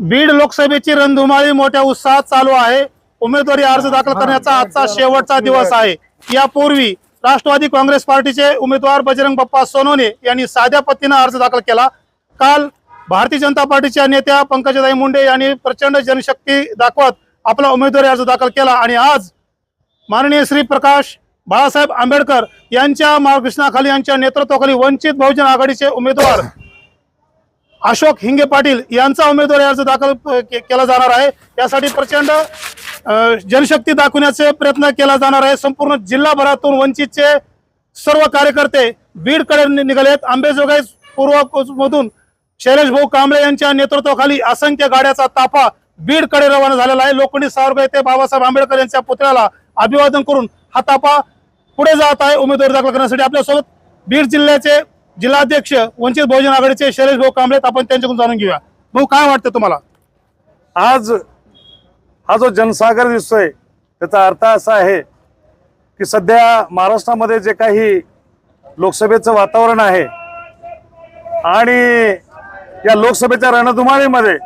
बीड लोकसभेची रणधुमाळी मोठ्या उत्साहात चालू आहे. उमेदवारी अर्ज दाखल करण्याचा आजचा शेवटचा दिवस आहे. यापूर्वी राष्ट्रवादी काँग्रेस पार्टीचे उमेदवार बजरंग बाप्पा सोनवणे यांनी साध्या पद्धतीनं अर्ज दाखल केला. काल भारतीय जनता पार्टीच्या नेत्या पंकजाताई मुंडे यांनी प्रचंड जनशक्ती दाखवत आपला उमेदवारी अर्ज दाखल केला आणि आज माननीय श्री प्रकाश बाळासाहेब आंबेडकर यांच्या मार्गदर्शनाखाली यांच्या नेतृत्वाखाली वंचित बहुजन आघाडीचे उमेदवार अशोक हिंगे पाटील यांचा उमेदवारी अर्ज दाखल के- केला जाणार आहे. यासाठी प्रचंड जनशक्ती दाखवण्याचे प्रयत्न केला जाणार आहे. संपूर्ण जिल्हाभरातून वंचितचे सर्व कार्यकर्ते बीडकडे निघालेत. आंबेजोगाई पूर्व मधून शैलेश भाऊ कांबळे यांच्या नेतृत्वाखाली असंख्य गाड्याचा ताफा बीडकडे रवाना झालेला आहे. लोखंडी सावरगाव येथे बाबासाहेब आंबेडकर यांच्या पुतळ्याला अभिवादन करून हा ताफा पुढे जात आहे. उमेदवारी दाखल करण्यासाठी आपल्यासोबत बीड जिल्ह्याचे जिल्हाध्यक्ष वंचित बहुजन आघाडीचे शैलेश भाऊ कांबळे आपण त्यांच्याकडून जाणून घेऊया. भाऊ काय वाटतं तुम्हाला? आज हा जो जनसागर दिसतोय त्याचा अर्थ असा आहे की सध्या महाराष्ट्रामध्ये जे काही लोकसभेचं वातावरण आहे आणि या लोकसभेच्या रणधुमाळीमध्ये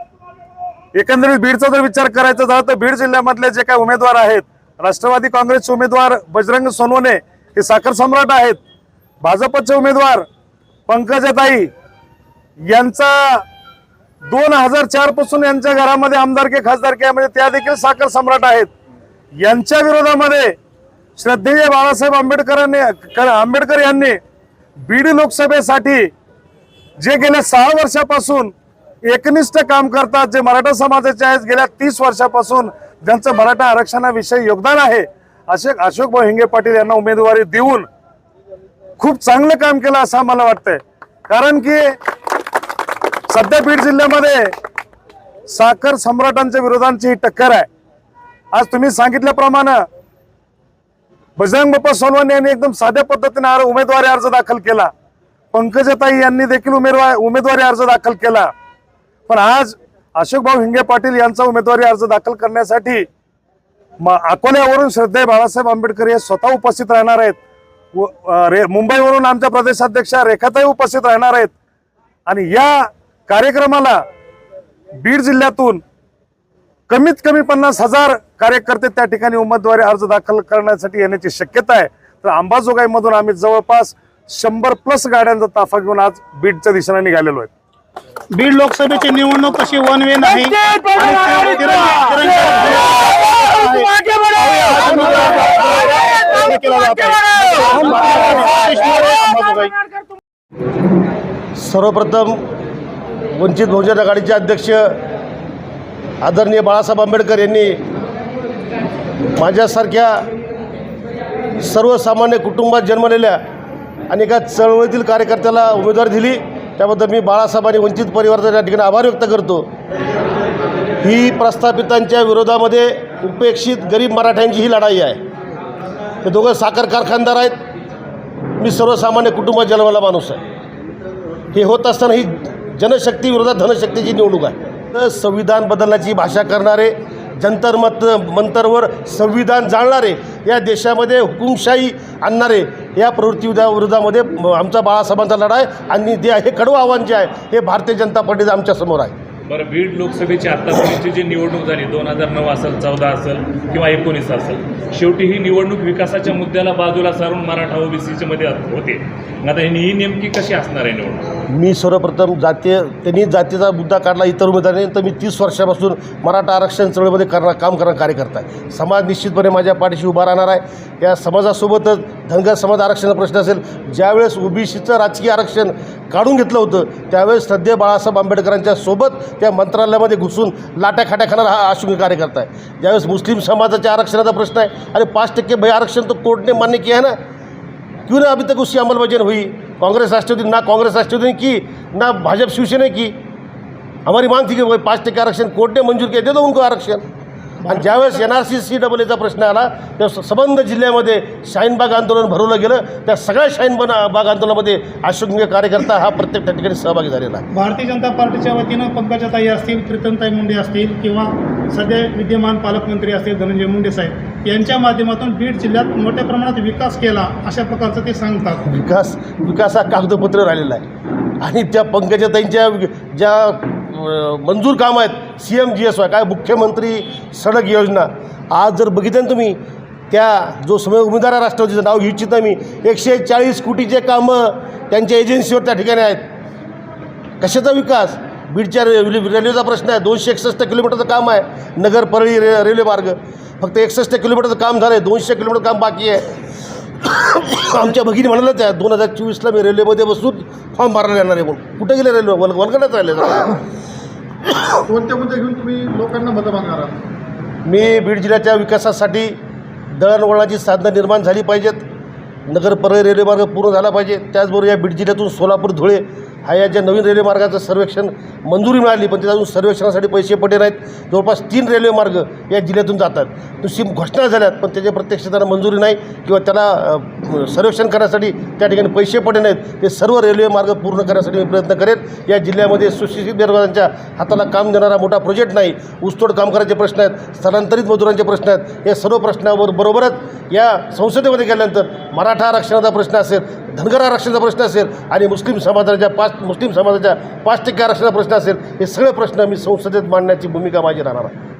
एकंदरीत बीडचा जर विचार करायचा झाला तर बीड जिल्ह्यामधले जे काही उमेदवार आहेत राष्ट्रवादी काँग्रेसचे उमेदवार बजरंग सोनवणे हे साखर सम्राट आहेत. भाजपचे उमेदवार पंकजाताई यांचा दोन हजार चारपासून यांच्या घरामध्ये आमदारके खासदारके म्हणजे त्या देखील साखर सम्राट आहेत. यांच्या विरोधामध्ये श्रद्धेय बाळासाहेब आंबेडकरांनी आंबेडकर यांनी बीड लोकसभेसाठी जे गेल्या सहा वर्षापासून एकनिष्ठ काम करतात जे मराठा समाजाचे आहेत गेल्या तीस वर्षापासून ज्यांचं मराठा आरक्षणाविषयी योगदान आहे. असे अशोक भाऊ हिंगे पाटील यांना उमेदवारी देऊन खूप चांगलं काम केलं असं मला वाटतंय. कारण की सध्या बीड जिल्ह्यामध्ये साखर सम्राटांच्या विरोधांची ही टक्कर आहे. आज तुम्ही सांगितल्याप्रमाणे बजरंग बाप्पा सोनवणे यांनी एकदम साध्या पद्धतीने अर्ज- उमेदवारी अर्ज दाखल केला. पंकजताई यांनी देखील उमेदवार उमेदवारी अर्ज दाखल केला. पण आज अशोक भाऊ हिंगे पाटील यांचा उमेदवारी अर्ज दाखल करण्यासाठी अकोल्यावरून श्रद्धेय बाळासाहेब आंबेडकर हे स्वतः उपस्थित राहणार आहेत. रे- मुंबईवरून आमच्या प्रदेशाध्यक्षा रेखाताई उपस्थित राहणार आहेत आणि या कार्यक्रमाला बीड जिल्ह्यातून कमीत कमी पन्नास हजार कार्यकर्ते त्या ठिकाणी उमेदवारी अर्ज दाखल करण्यासाठी येण्याची शक्यता आहे तर अंबाजोगाईमधून आम्ही जवळपास शंभर प्लस गाड्यांचा ताफा घेऊन आज बीडच्या दिशेने निघालेलो आहे बीड लोकसभेची निवडणूक कशी वन वे नाही केला जात आहे. सर्वप्रथम वंचित बहुजन आघाडीचे अध्यक्ष आदरणीय बाळासाहेब आंबेडकर यांनी माझ्यासारख्या सर्वसामान्य कुटुंबात जन्मलेल्या आणि एका चळवळीतील कार्यकर्त्याला उमेदवारी दिली. त्याबद्दल मी बाळासाहेब आणि वंचित परिवाराचा या ठिकाणी आभार व्यक्त करतो. ही प्रस्थापितांच्या विरोधामध्ये उपेक्षित गरीब मराठ्यांची ही लढाई आहे. हे दोघं साखर कारखानदार आहेत. मी सर्वसामान्य कुटुंबात जन्मला माणूस आहे. हे होत असताना ही जनशक्ती विरोधात धनशक्तीची निवडणूक आहे. तर संविधान बदलण्याची भाषा करणारे जंतर मत मंतरवर संविधान जाणणारे या देशामध्ये हुकुमशाही आणणारे या प्रवृत्ती विरोधामध्ये आमचा बाळासाहेबांचा लढा आहे आणि ते हे कडवं आव्हान जे आहे हे भारतीय जनता पार्टीचं आमच्यासमोर आहे. बरं बीड लोकसभेची आत्तापर्यंतची जी निवडणूक झाली दोन हजार नऊ असेल चौदा असेल किंवा एकोणीस असेल शेवटी ही निवडणूक विकासाच्या मुद्द्याला बाजूला सारून मराठा ओबीसीच्या मध्ये होते. आता ही ही नेमकी कशी असणार आहे निवडणूक? मी सर्वप्रथम जातीय त्यांनी जातीचा मुद्दा काढला इतर उमेदवारांनी तर मी तीस वर्षापासून मराठा आरक्षण चळवळीमध्ये करणार काम करणार कार्यकर्ता आहे. समाज निश्चितपणे माझ्या पाठीशी उभा राहणार आहे. या समाजासोबतच धनगर समाज आरक्षणाचा प्रश्न असेल ज्यावेळेस ओबीसीचं राजकीय आरक्षण काढून घेतलं होतं त्यावेळेस सध्या बाळासाहेब आंबेडकरांच्या सोबत त्या मंत्रालयामध्ये घुसून लाट्या खाट्या खाणारा हा अशुंगी कार्यकर्ता आहे. ज्यावेळेस मुस्लिम समाजाच्या आरक्षणाचा प्रश्न आहे आणि पाच टक्के भय आरक्षण तो कोर्टने मान्य किया है ना क्यों ना अभी तक उसकी अमलबजानी हुई? कांग्रेस राष्ट्रवादी ना कांग्रेस राष्ट्रवादी ने की ना भाजपा शिवसेना की? हमारी मांग थी कि भाई पाँच टक्के आरक्षण कोर्ट ने मंजूर किया दे दो उनको आरक्षण। आणि ज्यावेळेस N R C C double एचा प्रश्न आला तेव्हा संबंध जिल्ह्यामध्ये शाहीनबाग आंदोलन भरवलं गेलं त्या सगळ्या शाहीनबाग बाग आंदोलनामध्ये अशोक कार्यकर्ता हा प्रत्येक त्या ठिकाणी सहभागी झालेला आहे. भारतीय जनता पार्टीच्या वतीनं पंकजाताई असतील कीर्तनताई मुंडे असतील किंवा सध्या विद्यमान पालकमंत्री असतील धनंजय मुंडे साहेब यांच्या माध्यमातून बीड जिल्ह्यात मोठ्या प्रमाणात विकास केला अशा प्रकारचं ते सांगतात. विकास विकास हा कागदपत्र राहिलेला आहे. आणि त्या पंकजाताईंच्या ज्या मंजूर काम आहेत. C M G S Y काय मुख्यमंत्री सडक योजना. आज जर बघितलं ना तुम्ही त्या जो समय उमेदवार आहे राष्ट्रवादीचं नाव घेऊ इच्छित मी. एकशे चाळीस कोटीचे कामं त्यांच्या एजन्सीवर त्या ठिकाणी आहेत. कशाचा विकास? बीडच्या रे रेल्वे- रेल्वेचा प्रश्न आहे. दोनशे एकसष्ट किलोमीटरचं काम आहे. नगर परळी रे रेल्वे मार्ग. फक्त एकसष्ट किलोमीटरचं काम झालं आहे दोनशे किलोमीटर काम बाकी आहे. आमच्या भगिनी म्हणालच आहे दोन हजार चोवीसला मी रेल्वेमध्ये बसून फॉर्म भरायला येणार आहे म्हणून. कुठे गेले रेल्वे? वल वलगडच राहिले. कोणते मुद्दे घेऊन तुम्ही लोकांना मतं मागणार आहात? मी बीड जिल्ह्याच्या विकासासाठी दळणवळणाची साधनं निर्माण झाली पाहिजेत. नगर रेल्वेमार्ग रेल्वे पूर्ण झाला पाहिजे. त्याचबरोबर या बीड जिल्ह्यातून सोलापूर धुळे हा या ज्या नवीन रेल्वे मार्गाचं सर्वेक्षण मंजुरी मिळाली पण ते अजून सर्वेक्षणासाठी पैसे पडले नाहीत. जवळपास तीन रेल्वे मार्ग या जिल्ह्यातून जातात. नुसती घोषणा झाल्यात पण त्याच्या प्रत्यक्ष त्यांना मंजुरी नाही किंवा त्याला सर्वेक्षण करण्यासाठी त्या ठिकाणी पैसे पडले नाहीत. ते सर्व रेल्वे मार्ग पूर्ण करण्यासाठी मी प्रयत्न करेन. या जिल्ह्यामध्ये सुशिक्षित बेरोजगारांच्या हाताला काम देणारा मोठा प्रोजेक्ट नाही. ऊसतोड कामगारांचे प्रश्न आहेत स्थलांतरित मजुरांचे प्रश्न आहेत. या सर्व प्रश्नावर बरोबरच या संसदेमध्ये गेल्यानंतर मराठा आरक्षणाचा प्रश्न असेल धनगर आरक्षणाचा प्रश्न असेल आणि मुस्लिम समाजाच्या पाच मुस्लिम समाजाच्या पाच टक्के आरक्षणाचा प्रश्न असेल हे सगळे प्रश्न मी संसदेत मांडण्याची भूमिका माझी राहणार आहे.